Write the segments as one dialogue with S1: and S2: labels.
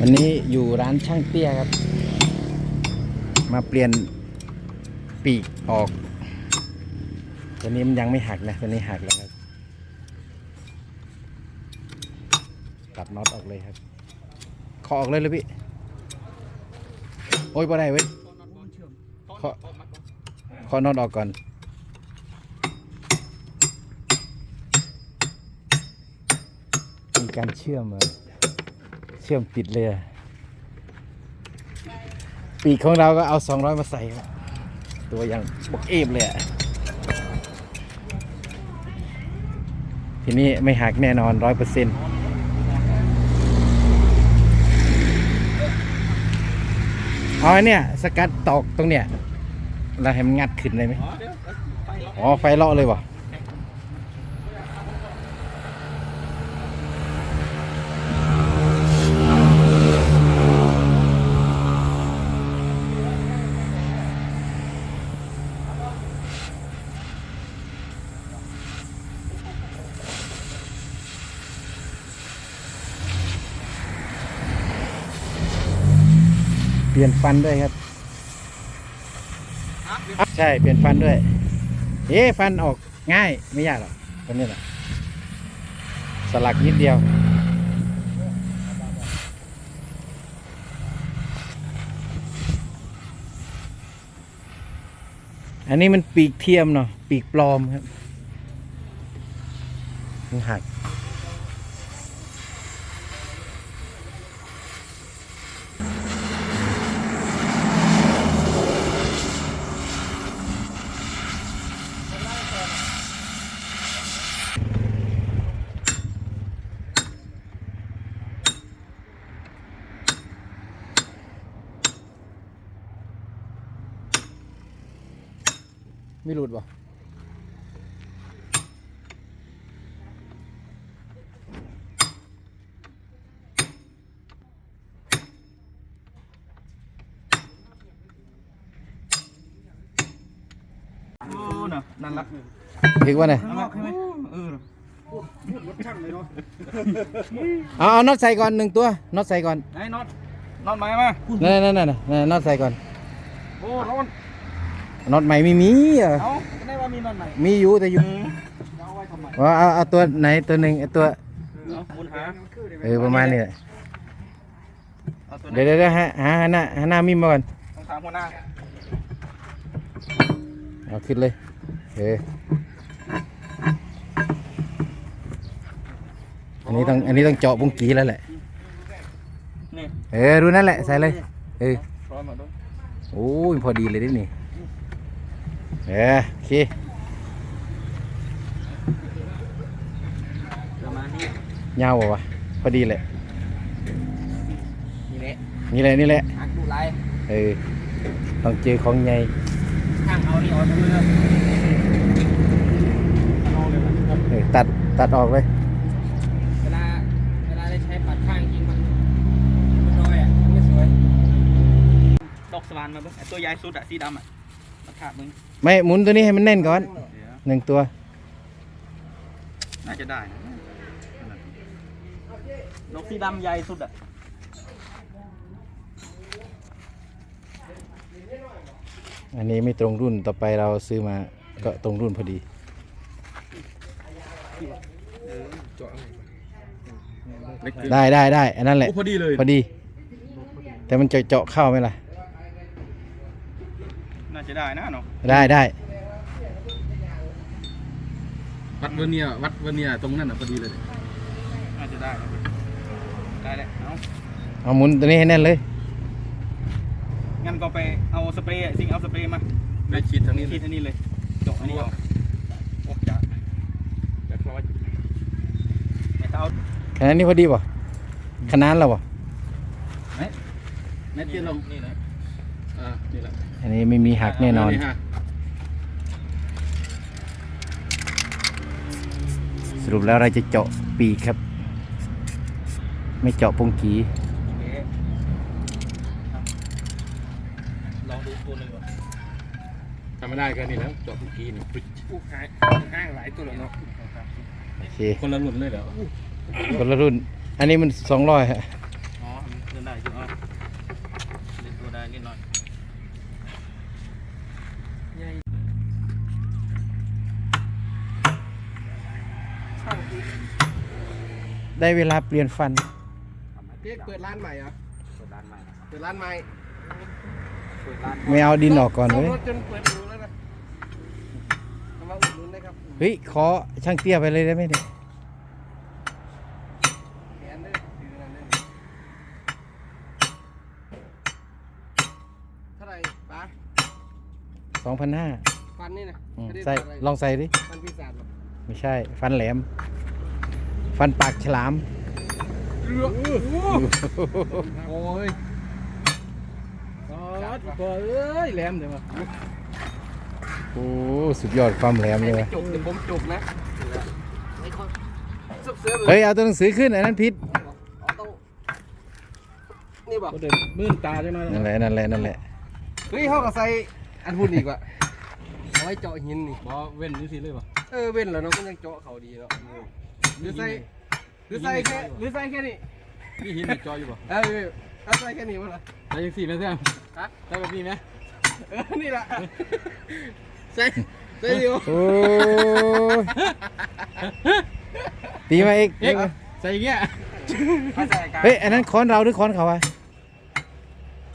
S1: วันนี้อยู่ร้านช่างเตี้ยครับ มาเปลี่ยนปีกออก ตัวนี้มันยังไม่หักนะ ตัวนี้หักแล้วครับ ตัดน็อตออกเลยครับเคาะออกเลยเลยพี่ โอ้ยพอได้เว้ยเคาะเคาะน็อตออกก่อนมีการเชื่อมอะเชื่อมติดเลยอะปีกของเราก็เอา 200 มาใส่ ตัวอย่างบกเอฟเลยอะทีนี้ไม่หักแน่นอนร้อยเปอร์เซ็นต์เอาอันเนี่ยสกัดตอกตรงเนี้ยแล้วให้มันงัดขึ้นเลยไหม
S2: อ๋อไฟล็อก
S1: อ๋อไฟเลาะเลยวะ ลี่ยนฟันด้วยครับ ใช่เปลี่ยนฟันด้วย เอ๊ฟันออกง่ายไม่ยากหรอกตัวนี้แหละสลักนิดเดียว อันนี้มันปีกเทียมเนาะปีกปลอมครับมันหัก ม่หลุดบ่
S2: โอ้น่ะนั่นละ
S1: ถึกว่าไง
S2: นั่นละใช่ไหมเออ
S1: เอาเอาน็อตใส่ก่อนหนึ่งตัวน็อตใส่ก่อน
S2: ไหนน็อตน็อตไหมมา
S1: นั่นนั่นนั่นนั่นน็อตใส่ก่อน
S2: โอ้ร้อน
S1: น็อตใหม่ไม่มีเหรอ
S2: เอาไม่ได้ว่ามีน็อตไหน
S1: มีอยู่แต่อยู่
S2: เอาไว้ทำไม
S1: ว่าเอาเอาตัวไหนตัวหนึ่งเอาตัว
S2: เอาหมุนหา
S1: เออประมาณนี้แหละ
S2: เอาตัวไหน
S1: เดี๋ยวเดี๋ยวเดี๋ยวหาหาหน้าหาหน้ามิมมาก่อน
S2: ต้องถามหัวหน้า
S1: เอาขึ้นเลยเอออันนี้ต้องอันนี้ต้องเจาะปุ้งกีแล้วแหละ
S2: นี่
S1: เออดูนั่นแหละใส่เลยเออ
S2: ร้อนมาด้วย
S1: โอ้ยพอดีเลยดินี่ เออโอเค
S2: ประมาณนี้
S1: ยาวบ่วะพอดีเลย
S2: นี่แหละ
S1: นี่แหละนี่แหละ
S2: หักดูลาย
S1: เออ ต้องเจอของใหญ่
S2: ข้างเอานี่ออกทั้งเรื่องเอาเลยนะ
S1: เออตัดตัดออกเลย
S2: เวลาเวลาได้ใช้ปัดข้างจริงมันมันน้อยอะมันไม่สวยดอกสวานมาเบิ่งไอ้ตัวใหญ่สุดอะสีดำอะมา ขาดมึง
S1: ไม่หมุนตัวนี้ให้มันแน่นก่อน
S2: เดี๋ยว
S1: หนึ่งตัว
S2: น่าจะได้นะนกสีดำใหญ่สุดอะ
S1: อันนี้ไม่ตรงรุ่นต่อไปเราซื้อมาก็ตรงรุ่นพอดี ได้ได้ได้อันนั้นแหละ
S3: พอดีเลย
S1: พอดี แต่มันจะเจาะเข้าไหมล่ะ
S2: น่า จะได้นะเนาะ
S1: ได้ได้
S3: วัดเวอร์เนียวัดเวอร์เนียตรงนั้นอะพอดีเลย
S2: น่าจะได้นะได้แหละเอา
S1: เอาหมุนตัวนี้ให้แน่นเลย
S2: งั้นก็ไปเอาสเปรย์อะสิ่งเอาสเปรย์มา
S3: ได้ฉีดทางนี้เล
S2: ขี
S3: ย
S2: ดอันนี้เลยเจาะอันนี้ออกออกจากแบบร้อยไม่ต้องเอา
S1: ขนาดนี้พอดีป่ะขนาดเราป่ะ
S2: เม็ดเดียวลงนี่เลย
S3: อ่านี่แหละ
S1: อันนี้ไม่มีหักแน่นอน
S3: ฮะ
S1: สรุปแล้วเราจะเจาะปีกครับ ไม่เจาะปงกี
S2: โอเคลองดูตัวหนึ่งก่อน
S3: ทำไม่ได้ก็นี่แล้วเจาะเมื่อกี้นี่ปึ๊ด
S2: อู้หายห้างหลายตัวเลยเนาะ
S1: โอเค
S3: คนละหลุนเลยเหรอ
S1: คนละรุ่น อันนี้มันสองร้อยฮะ
S2: อ๋อมันเดินได้
S1: ได้เวลาเปลี่ยนฟัน
S4: พี่เปิดร้านใหม่เหรอ
S2: เปิดร้านใหม่นะครับ
S4: เปิดร้านใหม่
S2: เปิดร้าน
S1: ไม่เอาดินออกก่อน
S4: เอา
S1: เลย
S4: รถจนเปิดดูแล้วนะเอามาอุดหนุนได้ครับ
S1: เฮ้ย ขอช่างเตี้ยไปเลยได้ไหมเนี่ย
S4: แขนได้ถือนั่นได้เท่าไหร่ป้า
S1: สองพันห้า
S4: ฟันนี่นะไม่ได้
S1: ใส่
S4: ฟันอะไร
S1: ลองใส่ดิ
S4: ฟันพิศาจหรอ
S1: ไม่ใช่ ฟันแหลม ฟันปากฉลาม
S3: โอ้ยโอ้ยพอเอ้ยแหลมเดี๋ยวมา
S1: โอ้สุดยอดความแหลมเลย
S4: ไม่
S1: ว่ะ
S4: จุกเดี๋ยวผมจุกนะไอ้คนซุบเสือเลย
S1: เฮ้ยเอาตัวหนังสือขึ้นอันนั้นพิษ
S4: อ๋อต้องนี่บอก
S3: ก็เดินมื่นตาจังหน่อย
S1: นั่นแหละนั่นแหละนั่นแหละ
S4: เฮ้ยเขาก็ใส่อันหุ่นอีกว่ะเอาไว้เจาะหินนี่
S3: บ่เว้นนี่สิเลยป่ะ
S4: เออเว้นแล้วเนาะก็ยังเจาะเขาดีเนาะ หรือใส่หรือใส่แค่หรือใส่แค่นี้
S3: มีหินในจออยู่ป่ะ
S4: เออเอาใส่แค่นี้มั้งล่ะ
S3: ใส่ยังสี่ไหมแซม
S4: ฮะ
S3: ใส่แบบนี้ไหม
S4: เออนี่แหละใส่ใส่เดียว
S1: โอ้ยตีมาอีก
S3: เอ๊ะใส่อย่างเงี้ย
S2: ถ้าใส่การ
S1: เฮ้ยอันนั้นค้อนเราหรือค้อนเขาวะ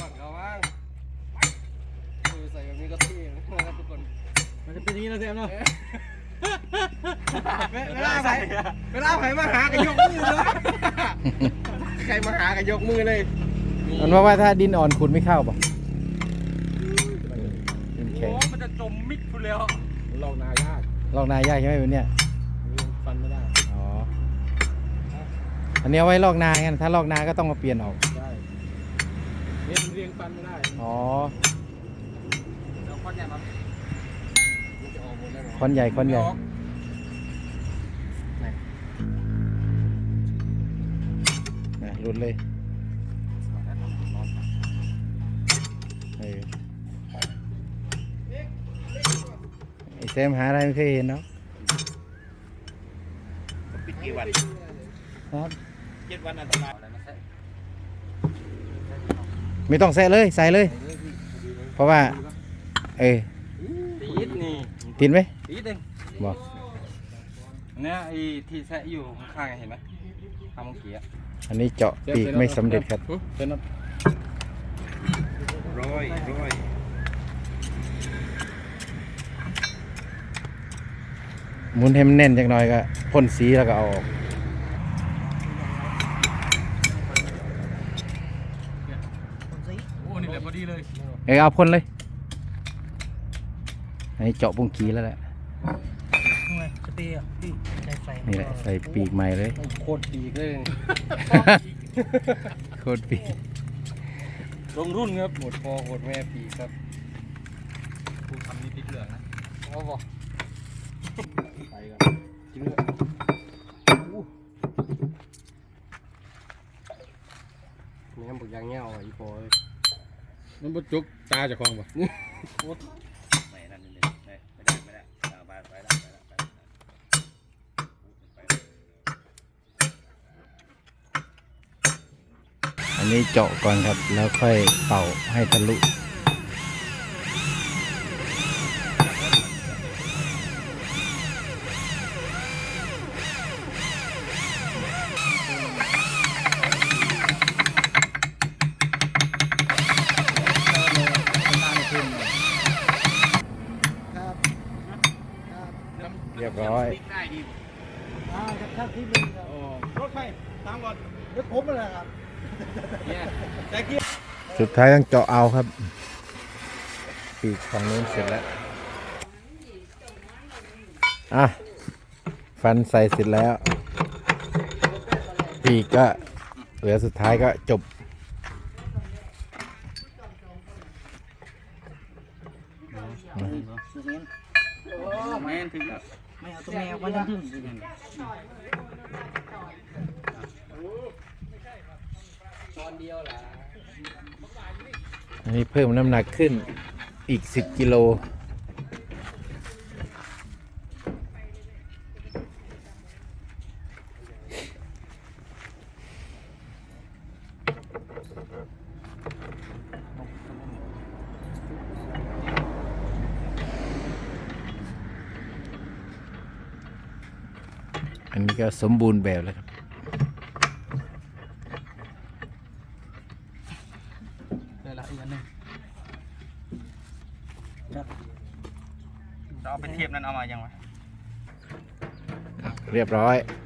S4: ก่อนเขาว่างเออใส่แบบนี้ก็เท่นะครับทุกคน
S3: มันจะเป็นอย่างนี้นะแซมเนาะ
S4: เวลาใส่เวลาใครมาหาก็ยกมือเลยใครมาหาก็ยกมือเลย
S1: มันว่าว่าถ้าดินอ่อนขุดไม่เข้าป่ะดิน
S2: โอ้
S1: แข็ง
S2: มันจะจมมิดคุณแล้ว
S3: ลอกนายาก
S1: ลอกนายากใช่ไหมเป็นเนี่ย
S3: ฟันไม่ได้
S1: อ๋ออันนี้เอาไว้ลอกนาไงถ้าลอกนาก็ต้องมาเปลี่ยนออก
S3: ได้เรียนเรียงฟันไม่ได้
S1: อ๋อ
S2: เดี๋ยวคนเนี่ยมา
S4: มันจะออกหมดแล้วเหรอ
S1: ค้อนใหญ่ค้อนใหญ่ นะรุดเลยเออไอเซมหาอะไรไม่เคยเห็นเนาะ
S2: ปิดกี่วัน
S1: ครับ
S2: เจ็ดวันอันตรายอะไรมาใส่
S1: ไม่ต้องแซะเลยใส่เลย เพราะว่า เออ
S2: ตีดนี่
S1: ติดไหม
S2: ตีดเอง
S1: บอก
S2: เนี่ยไอ้ที่แซะอยู่ข้างๆเห็นไหมทำเมื่อกี้ อะ
S1: อันนี้เจาะปีกไม่สำเร็จครับ
S3: เป็นน็อต
S2: ร้อยร้อย
S1: หมุนให้มันแน่นจักหน่อยก็พ่นสีแล้วก็เอาออก
S3: โอ้นี่แหละพอดีเลย
S1: เออเอาพ่นเลยอันนี้เจาะปุ้งกีแล้วแหละ
S2: สเตียพี่ใส่ใส่
S1: นี่แหละใส่ปีกใหม่เลย
S4: โคตรดีเลยนี่
S1: โคตรปีก
S4: ลงรุ่นครับหมดพอหมดแม่ปีกครับ
S2: กูทำนี่ติดเหลืองนะ
S4: เอาบ่
S3: ไปกัน
S4: กินเลยอู้แม่งบอกยางเงี้ยวอะอีพอเลย
S3: มันบ่จุกตาเจะคลองป่ะ
S2: นนี้เจาะ
S1: ก่อนครับ แล้วค่อยเป่าให้ทะลุเรียบร้อย
S2: ได้ดี
S4: รถไฟตามก่อนรถผมเลยครับ
S1: สุดท้ายต้องเจาะเอาครับปีกฝั่งนู้นเสร็จแล้ว อะ ฟันใส่เสร็จแล้ว ปีกก็เหลือสุดท้ายก็จบ
S2: ไม่ถึงแล้วไม่เอาตัวแมวก็ยังถึง
S4: ตอนเดียวล่ะ
S1: อันนี้เพิ่มน้ำหนักขึ้นอีก 10 กิโล อันนี้ก็สมบูรณ์แบบแล้วครับ
S3: อีกอันหนึงจัด
S2: เราเอาไปเทียบนั้นเอามายังวะ
S1: เรียบร้อย
S3: เ